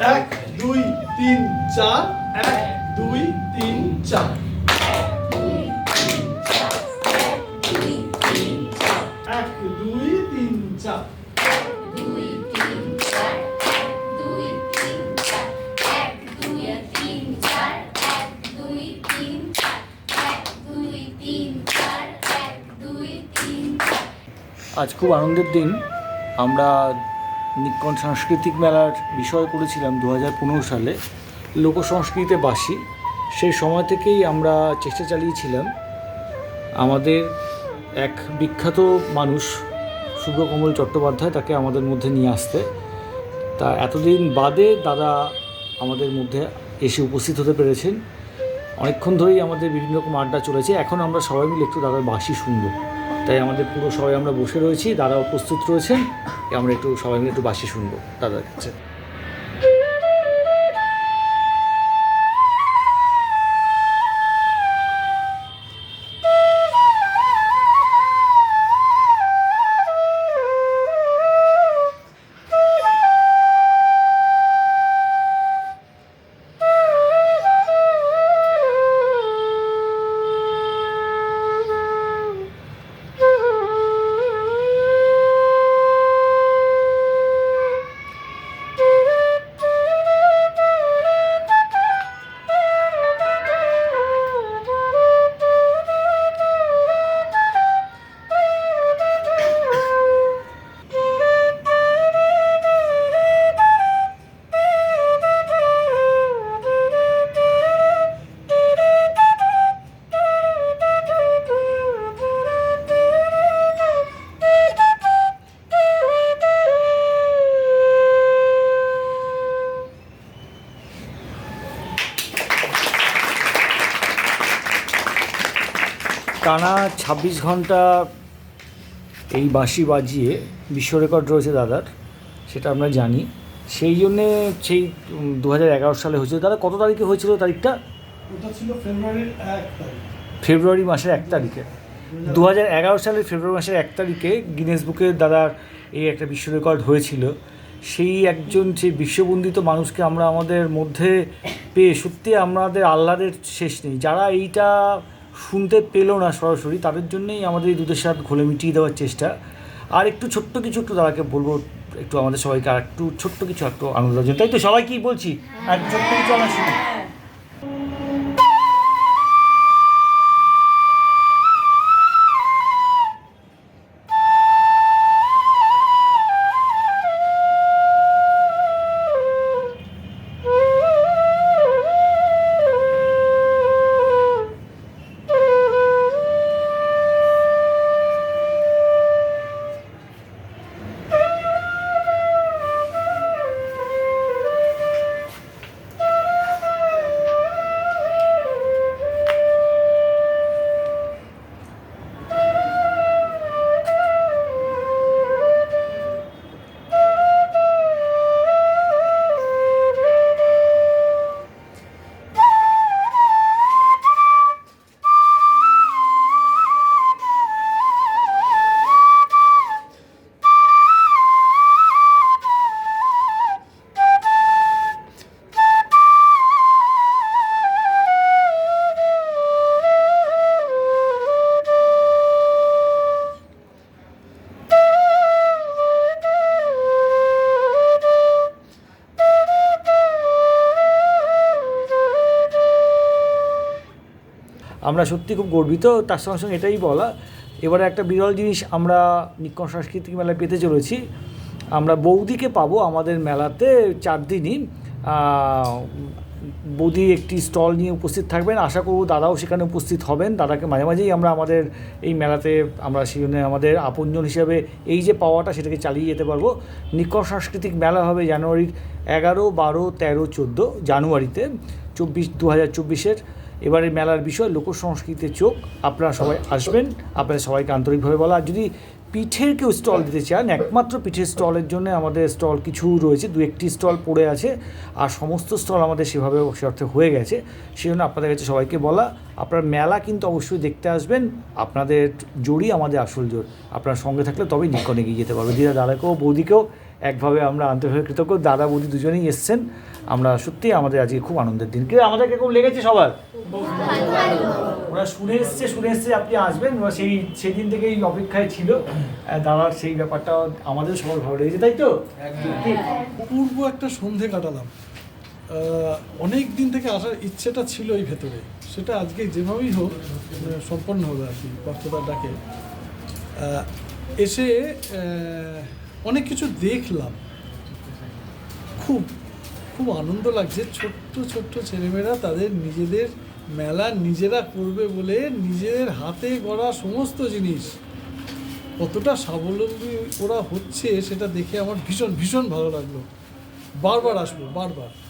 এক, দুই, তিন, চার। এক দুই, তিন, চার। এক, দুই, তিন, চার। আজ খুব আনন্দের দিন। আমরা নিকন সাংস্কৃতিক মেলার বিষয় করেছিলাম দু হাজার পনেরো সালে, লোকসংস্কৃতিতে বাসি। সেই সময় থেকেই আমরা চেষ্টা চালিয়েছিলাম। আমাদের এক বিখ্যাত মানুষ শুভকমল চট্টোপাধ্যায় তাকে আমাদের মধ্যে নিয়ে আসতে। তা এতদিন বাদে দাদা আমাদের মধ্যে এসে উপস্থিত হতে পেরেছেন। অনেকক্ষণ ধরেই আমাদের বিভিন্ন রকম আড্ডা চলেছে। এখন আমরা সবাই মিলে একটু দাদার বাঁশি শুনব। তাই আমাদের পুরো সবাই আমরা বসে রয়েছি, দাদাও প্রস্তুত রয়েছেন। আমরা একটু সবাই মিলে একটু বাসি শুনব, দাদার কাছে। টানা ছাব্বিশ ঘণ্টা এই বাঁশি বাজিয়ে বিশ্ব রেকর্ড রয়েছে দাদার সেটা আমরা জানি। সেই জন্যে সেই দু হাজার এগারো সালে হয়েছিল। দাদা কত তারিখে হয়েছিল তারিখটা? ফেব্রুয়ারি মাসের এক তারিখে। দু হাজার এগারো সালের ফেব্রুয়ারি মাসের এক তারিখে গিনেস বুকে দাদার এই একটা বিশ্ব রেকর্ড হয়েছিল। সেই একজন সেই বিশ্ববন্দিত মানুষকে আমরা আমাদের মধ্যে পেয়ে সত্যি আমাদের আহ্লাদের শেষ নেই। যারা এইটা শুনতে পেল না সরাসরি, তাদের জন্যেই আমাদের এই দুধের স্বাদ ঘোলে মিটিয়ে দেওয়ার চেষ্টা। আর একটু ছোট্ট কিছু একটু দাদাকে বলব, একটু আমাদের সবাইকে আর একটু ছোট্ট কিছু, একটু আনন্দ তাই তো সবাই কি বলছি, আর ছোট্ট কিছু আমরা শুনি আমরা সত্যি খুব গর্বিত, তার সঙ্গে সঙ্গে এটাই বলা। এবারে একটা বিরল জিনিস আমরা নিক্ষণ সাংস্কৃতিক মেলায় পেতে চলেছি। আমরা বৌদিকে পাবো আমাদের মেলাতে চার দিনই। বৌদি একটি স্টল নিয়ে উপস্থিত থাকবেন। আশা করব দাদাও সেখানে উপস্থিত হবেন। দাদাকে মাঝে মাঝেই আমরা আমাদের এই মেলাতে আমরা সেই জন্য আমাদের আপনজন হিসাবে এই যে পাওয়াটা সেটাকে চালিয়ে যেতে পারব। নিকট সাংস্কৃতিক মেলা হবে জানুয়ারির এগারো, বারো, তেরো, চোদ্দ জানুয়ারিতে, চব্বিশ দু হাজার চব্বিশের। এবারে মেলার বিষয় লোক সংস্কৃতির চোখ, আপনারা সবাই আসবেন, আপনাদের সবাইকে আন্তরিকভাবে বলা আর যদি পিঠের কেউ স্টল দিতে চান, একমাত্র পিঠের স্টলের জন্য আমাদের স্টল কিছু রয়েছে, দু একটি স্টল পড়ে আছে, আর সমস্ত স্টল আমাদের সেভাবে সে অর্থে হয়ে গেছে সেই জন্য আপনাদের কাছে সবাইকে বলা, আপনার মেলা কিন্তু অবশ্যই দেখতে আসবেন, আপনাদের জোরই আমাদের আসল জোর আপনার সঙ্গে থাকলে তবেই নিকন এগিয়ে যেতে পারবে দিদা, দাদাকেও, বৌদিকেও একভাবে আমরা আন্তরিকভাবে কৃতজ্ঞ, দাদা, বৌদি দুজনেই এসছেন। আমরা সত্যিই আমাদের আজকে খুব আনন্দের দিন। কিন্তু আমাদের কীরকম লেগেছে সবার? ওরা শুনে এসছে শুনে এসছে আপনি আসবেন। ওরা সেই, সেদিন থেকেই অপেক্ষায় ছিল। দাদার সেই ব্যাপারটা আমাদের সবার ভালো লেগেছে, তাই তো? ঠিক। অপূর্ব একটা সন্ধে কাটালাম। অনেক দিন থেকে আসার ইচ্ছেটা ছিল এই ভেতরে। সেটা আজকে যেভাবেই হোক সম্পন্ন হবে আর কি পার্থতার ডাকে। এসে অনেক কিছু দেখলাম। খুব খুব আনন্দ লাগছে। ছোট্ট ছোট্ট ছেলেমেয়েরা তাদের নিজেদের মেলা নিজেরা করবে বলে নিজেদের হাতে গড়া সমস্ত জিনিস। কতটা স্বাবলম্বী ওরা হচ্ছে সেটা দেখে আমার ভীষণ ভীষণ ভালো লাগল। বারবার আসব, বারবার।